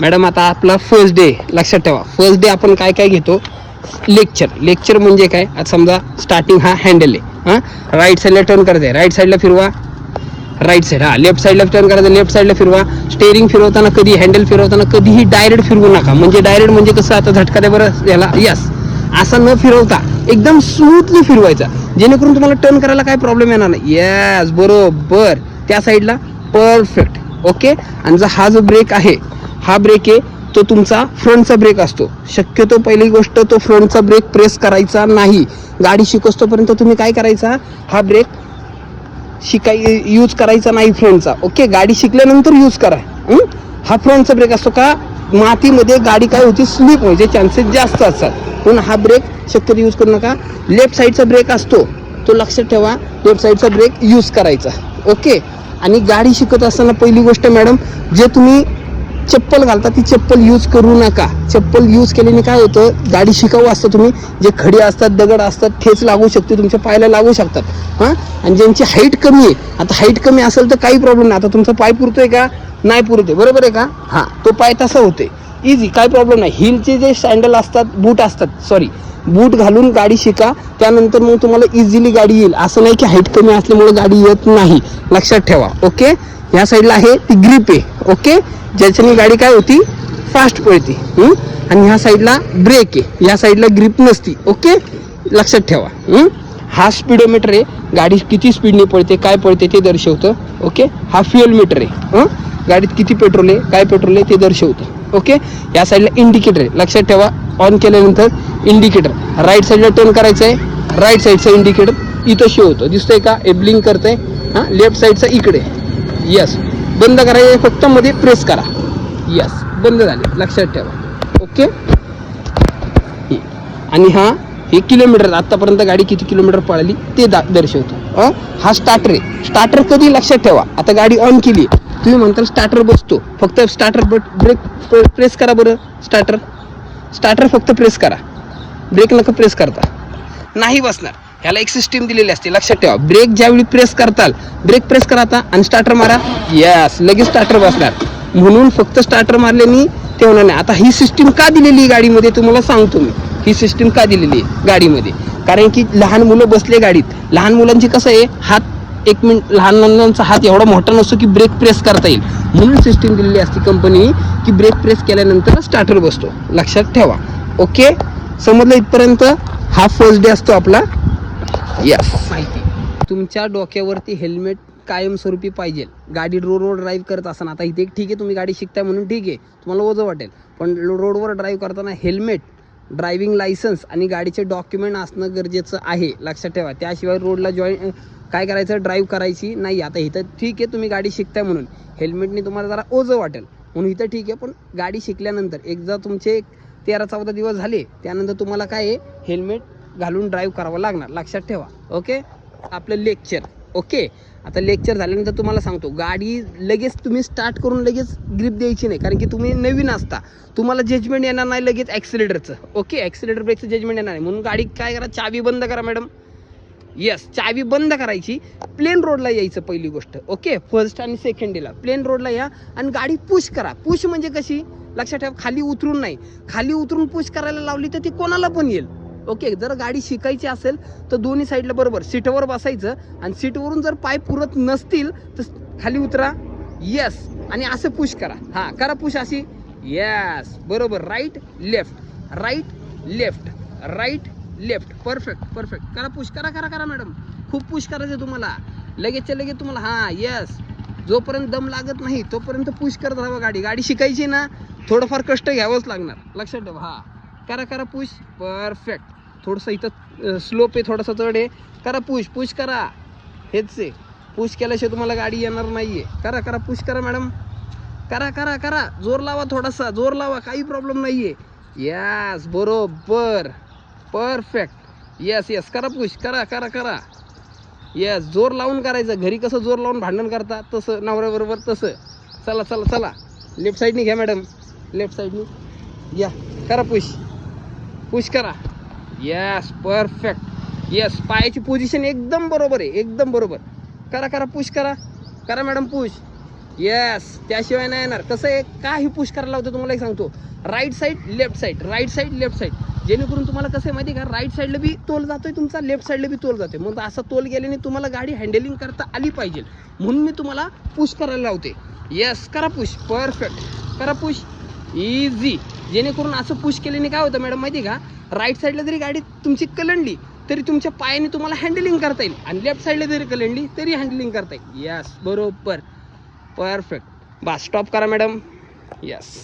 Madam आता आपला first day लक्षात ठेवा. फर्स्ट डे आपण काय काय घेतो? लेक्चर लेक्चर म्हणजे काय? आता समजा स्टार्टिंग हा हँडल आहे. हां? राईट साईडला टर्न करायचं आहे राईट साईडला फिरवा. राईट साईड हा लेफ्ट साईडला टर्न करायचं. लेफ्ट साईडला फिरवा. स्टेअरिंग फिरवताना कधी हँडल फिरवताना कधीही डायरेक्ट फिरवू नका. म्हणजे डायरेक्ट म्हणजे कसं? आता झटका द्या बरं याला. यस असा न फिरवता एकदम स्मूथली फिरवायचा. जेणेकरून तुम्हाला टर्न करायला काय प्रॉब्लेम येणार नाही. यस बरोबर. त्या साईडला परफेक्ट ओके आणि जर हा जो ब्रेक आहे हा ब्रेक आहे तो तुमचा फ्रंटचा ब्रेक असतो. शक्यतो पहिली गोष्ट तो फ्रंटचा ब्रेक प्रेस करायचा नाही. गाडी शिकवतोपर्यंत तुम्ही काय करायचा? हा ब्रेक शिकाय यूज करायचा नाही फ्रंटचा ओके गाडी शिकल्यानंतर यूज करा. हा? फ्रंटचा ब्रेक असतो का? मातीमध्ये गाडी काय होती? स्लिप व्हायचे चान्सेस जास्त असतात. म्हणून हा ब्रेक शक्यतो यूज करू नका. लेफ्ट साईडचा ब्रेक असतो. तो लक्षात ठेवा. लेफ्ट साईडचा ब्रेक यूज करायचा. ओके आणि गाडी शिकत असताना पहिली गोष्ट मॅडम जे तुम्ही चप्पल घालता ती चप्पल यूज करू नका. चप्पल यूज केल्याने काय होतं? गाडी शिकाऊ असतं तुम्ही. जे खडी असतात दगड असतात ठेच लागू शकते तुमच्या पायाला लागू शकतात. हां? आणि ज्यांची हाईट कमी आहे आता हाईट कमी असेल तर काही प्रॉब्लेम नाही. आता तुमचा पाय पुरतोय का? नाही पुरते बरोबर आहे का? हां तो पाय तसा होते इझी काय प्रॉब्लेम नाही. हिलचे जे सँडल असतात बूट असतात सॉरी बूट घालून गाडी शिका त्यानंतर मग तुम्हाला इझिली गाडी येईल. असं नाही की हाईट कमी असल्यामुळे गाडी येत नाही. लक्षात ठेवा ओके ह्या साईडला आहे ती ग्रीप आहे ओके ज्याच्याने गाडी काय होती? फास्ट पळते आणि ह्या साईडला ब्रेक आहे. ह्या साईडला ग्रीप नसती ओके लक्षात ठेवा हा? स्पीडोमीटर आहे. गाडी किती स्पीडने पळते काय पळते ते दर्शवतं ओके हा फ्युएल मीटर आहे गाडीत किती पेट्रोल आहे काय पेट्रोल आहे ते दर्शवतं ओके या साईडला इंडिकेटर आहे. लक्षात ठेवा ऑन केल्यानंतर इंडिकेटर राईट साईडला टर्न करायचं आहे राईट साईडचा इंडिकेटर इथं शो होतो. दिसतंय का? हे ब्लिंक करतंय. हां? लेफ्ट साईडचा इकडे. यस बंद करायचं फक्त मध्ये प्रेस करा. यस बंद झाले. लक्षात ठेवा. ओके आणि हा हे किलोमीटर आत्तापर्यंत गाडी किती किलोमीटर पळाली ते दा दर्शवतो. हा स्टार्टर आहे. स्टार्टर कधी? लक्षात ठेवा. आता गाडी ऑन केली तुम्ही म्हणताल स्टार्टर बसतो. फक्त स्टार्टर बट ब्रेक प्रेस करा बरं. स्टार्टर स्टार्टर फक्त प्रेस करा. ब्रेक नका प्रेस करता. नाही बसणार. ह्याला एक सिस्टीम दिलेली असते. लक्षात ठेवा. ब्रेक ज्यावेळी प्रेस करताल ब्रेक प्रेस करा आता आणि स्टार्टर मारा. यस लगेच स्टार्टर बसणार. म्हणून फक्त स्टार्टर मारल्याने ते होणार नाही. आता ही सिस्टीम का दिलेली आहे गाडीमध्ये? तुम्हाला सांगतो मी. ही सिस्टीम का दिलेली आहे गाडीमध्ये? कारण की लहान मुलं बसले गाडीत. लहान मुलांची कसं आहे? हात एक मिनिट लहान मुलांचा हात एवढा मोठा नसतो की ब्रेक प्रेस करता येईल. म्हणून सिस्टीम दिलेली असते कंपनी की ब्रेक प्रेस केल्यानंतर स्टार्टर बसतो. लक्षात ठेवा. ओके समजलं इथपर्यंत? हा फर्स्ट डे असतो आपला. यस माहिती. तुमच्या डोक्यावरती हेल्मेट कायमस्वरूपी पाहिजे. गाडी रोड रोड ड्राईव्ह करत असताना. आता इथे ठीक आहे तुम्ही गाडी शिकताय म्हणून ठीक आहे. तुम्हाला ओझं वाटेल. पण रोडवर ड्राईव्ह करताना हेल्मेट ड्रायव्हिंग लायसन्स आणि गाडीचे डॉक्युमेंट असणं गरजेचं आहे. लक्षात ठेवा. त्याशिवाय रोडला जॉईन काय करायचं? ड्राईव्ह करायची नाही. आता इथं ठीक आहे तुम्ही गाडी शिकताय म्हणून. हेल्मेटने तुम्हाला जरा ओझं वाटेल. म्हणून इथं ठीक आहे पण गाडी शिकल्यानंतर एकदा तुमचे तेरा चौदा दिवस झाले त्यानंतर तुम्हाला काय आहे? हेल्मेट घालून ड्राईव्ह करावं लागणार. लक्षात ठेवा. ओके आपलं लेक्चर ओके आता लेक्चर झाल्यानंतर तुम्हाला सांगतो गाडी लगेच तुम्ही स्टार्ट करून लगेच ग्रीप द्यायची नाही. कारण की तुम्ही नवीन असता. तुम्हाला जजमेंट येणार नाही लगेच ॲक्सिलेटरचं ओके ॲक्सिलेटर ब्रेकचं जजमेंट येणार नाही. म्हणून गाडी काय करा चावी बंद करा मॅडम येस चावी बंद करायची. प्लेन रोडला यायचं पहिली गोष्ट. ओके फर्स्ट आणि सेकंड डेला प्लेन रोडला या आणि गाडी पुश करा. पुश म्हणजे कशी? लक्षात ठेवा खाली उतरून नाही. खाली उतरून पुश करायला लावली तर ती कोणाला पण येईल. ओके जर गाडी शिकायची असेल तर दोन्ही साईडला बरोबर सीटवर बसायचं आणि सीटवरून जर पाय पुरत नसतील तर खाली उतरा. येस आणि असं पुश करा. हां करा पुश अशी. येस बरोबर. Right left right left right left perfect perfect करा पुश करा करा करा मॅडम खूप पुश करायचं तुम्हाला. लगेचच्या लगेच तुम्हाला हां येस जोपर्यंत दम लागत नाही तोपर्यंत पुश करत राहावं गाडी. गाडी शिकायची ना थोडंफार कष्ट घ्यावंच लागणार. लक्षात ठेवा हां. करा करा पुश परफेक्ट थोडंसं इथं स्लोप आहे थोडासा चढ आहे. करा पुश पुश करा. हेच आहे. पुश केल्याशिवाय तुम्हाला गाडी येणार नाही आहे करा करा पुश करा मॅडम करा करा करा. जोर लावा थोडासा. जोर लावा. काही प्रॉब्लेम नाही आहे यस बरोबर. परफेक्ट येस येस करा पुश करा करा करा. येस जोर लावून करायचं. घरी कसं जोर लावून भांडण करता तसं. नवऱ्याबरोबर तसं. चला चला चला. लेफ्ट साईडनी घ्या मॅडम लेफ्ट साईडनी या. करा पुश पुश करा. येस परफेक्ट येस पायाची पोझिशन एकदम बरोबर आहे एकदम बरोबर. करा करा पुश करा. करा मॅडम पुश येस त्याशिवाय नाही येणार. कसं आहे काही पुश करायला होतं तुम्हाला एक सांगतो. Right side left side right side left side जेणेकरून तुम्हाला कसं आहे माहिती आहे का? राईट साईडला बी तोल जातोय तुमचा लेफ्ट साईडला बी तोल जातोय. मग असं तोल गेल्याने तुम्हाला गाडी हँडलिंग करता आली पाहिजे. म्हणून मी तुम्हाला पुश करायला लावते. येस करा पुश परफेक्ट करा पुश इझी जेणेकरून असं पुश केल्याने काय होतं मॅडम माहिती आहे का? राईट साईडला जरी गाडी तुमची कलंडली तरी तुमच्या पायाने तुम्हाला हँडलिंग करता येईल. आणि लेफ्ट साईडला जरी कलंडली तरी हँडलिंग करता येईल. यस बरोबर. परफेक्ट बा स्टॉप करा मॅडम यस